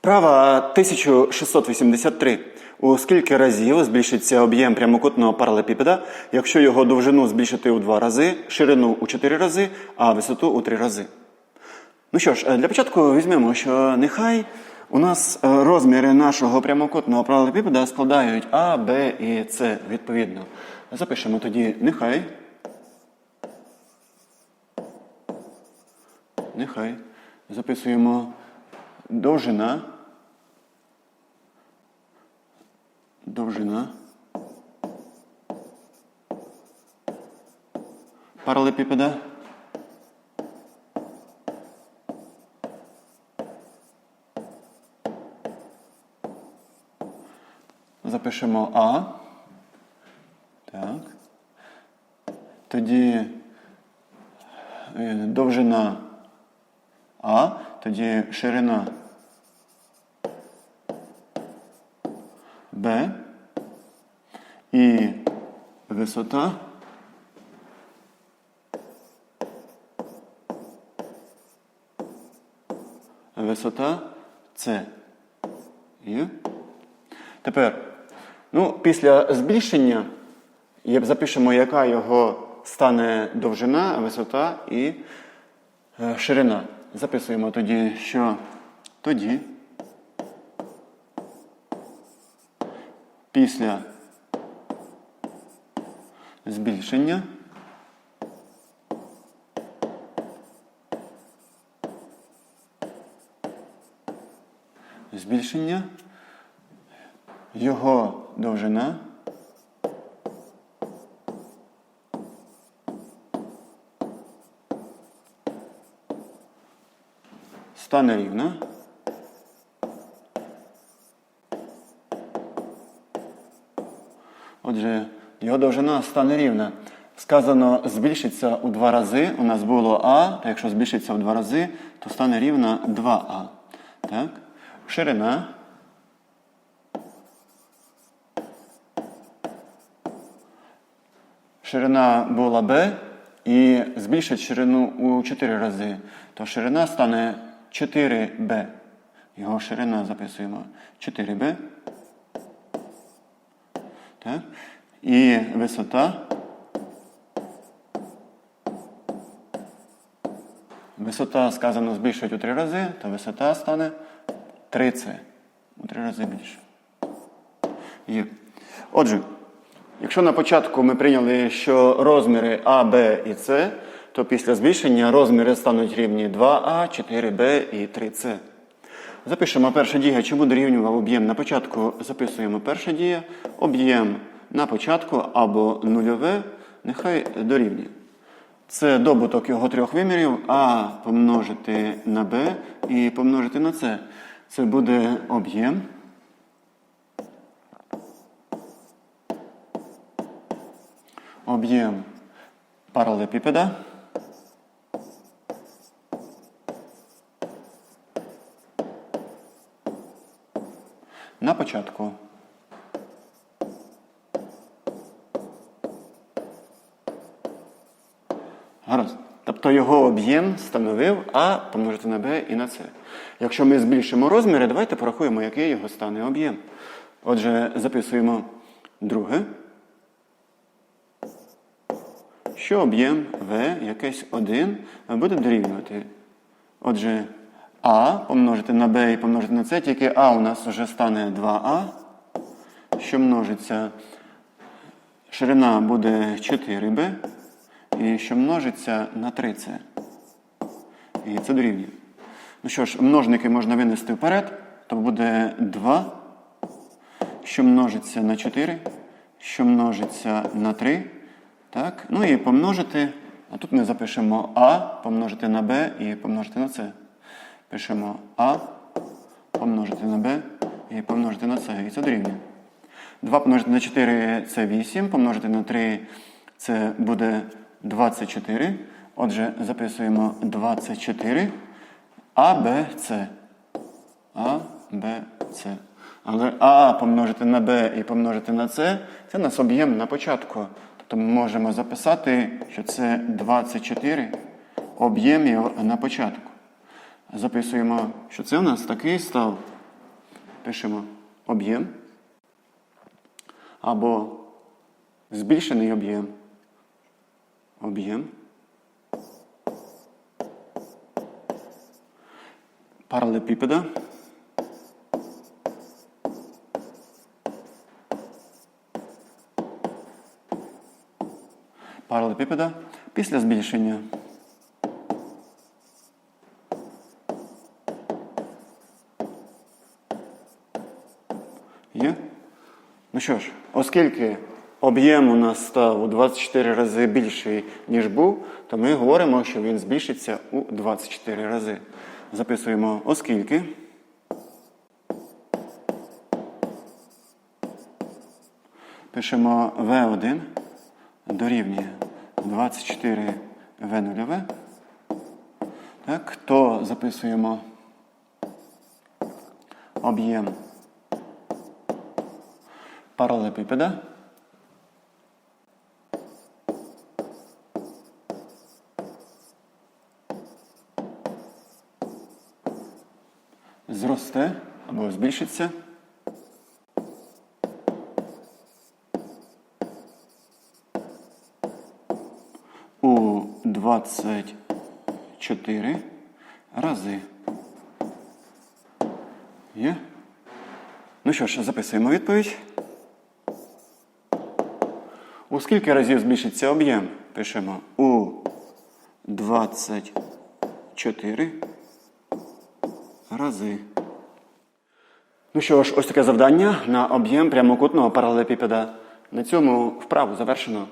Вправа 1683. У скільки разів збільшиться об'єм прямокутного паралепіпеда, якщо його довжину збільшити у два рази, ширину у 4 рази, а висоту у 3 рази? Ну що ж, е, для початку візьмемо, що нехай у нас е, розміри нашого прямокутного паралепіпеда складають А, Б і С відповідно. Запишемо тоді нехай. Нехай. Записуємо довжина. Довжина. Паралепіпеда. Запишемо А. Так. Тоді е, довжина А, тоді ширина Б і висота висота С. Є? Тепер, ну, після збільшення запишемо, яка його стане довжина, висота і е, ширина. Записуємо тоді, що тоді після збільшення. Збільшення. Його довжина. Стане рівна Отже, його довжина стане рівна. Сказано, збільшиться у два рази. У нас було А, та якщо збільшиться у два рази, то стане рівна 2А. Так? Ширина. Ширина була Б і збільшить ширину у 4 рази. То ширина стане 4Б. Його ширина записуємо 4Б. Так? І висота. Висота сказано збільшують у 3 рази, то висота стане 3С. У 3 рази більше. Є. Отже, якщо на початку ми прийняли, що розміри А, Б і С, то після збільшення розміри стануть рівні 2А, 4Б і 3С. Запишемо перша дія, чи буде рівнював об'єм на початку. Записуємо перша дія, об'єм на початку або нульове, нехай дорівнює. Це добуток його трьох вимірів, А помножити на Б і помножити на С. Це буде об'єм. Об'єм паралепіпеда. На початку. Гаразд. Тобто його об'єм становив А помножити на Б і на С. Якщо ми збільшимо розміри, давайте порахуємо, який його стане об'єм. Отже, записуємо друге. Що об'єм В якийсь 1 буде дорівнювати. Отже, А помножити на Б і помножити на С, тільки А у нас вже стане 2А, що множиться. Ширина буде 4Б, і що множиться на 3С. І це дорівнює. Ну що ж, множники можна винести вперед, то буде 2, що множиться на 4, що множиться на 3. Так? Ну і помножити. А тут ми запишемо А, помножити на Б і помножити на С. Пишемо А, помножити на Б і помножити на С. І це дорівнює. 2 помножити на 4 це 8, помножити на 3 це буде 24. Отже, записуємо 24 А, Б, С. А, Б, С. Але А помножити на Б і помножити на С це нас об'єм на початку. Тобто ми можемо записати, що це 24 об'ємів на початку. Записуємо, що це у нас такий став пишемо об'єм або збільшений об'єм. Об'єм. Паралепіпеда. Паралепіпеда після збільшення. Є? Ну що ж, оскільки об'єм у нас став у 24 рази більший, ніж був, то ми говоримо, що він збільшиться у 24 рази. Записуємо оскільки. Пишемо V1 дорівнює 24 V0. Так, то записуємо об'єм паралепіпеда. Зросте або збільшиться. У 24 рази. Є? Ну що ж, записуємо відповідь. У скільки разів збільшиться об'єм? Пишемо у 24 рази. Ну що ж, ось таке завдання на об'єм прямокутного паралелепіпеда. На цьому вправу завершено.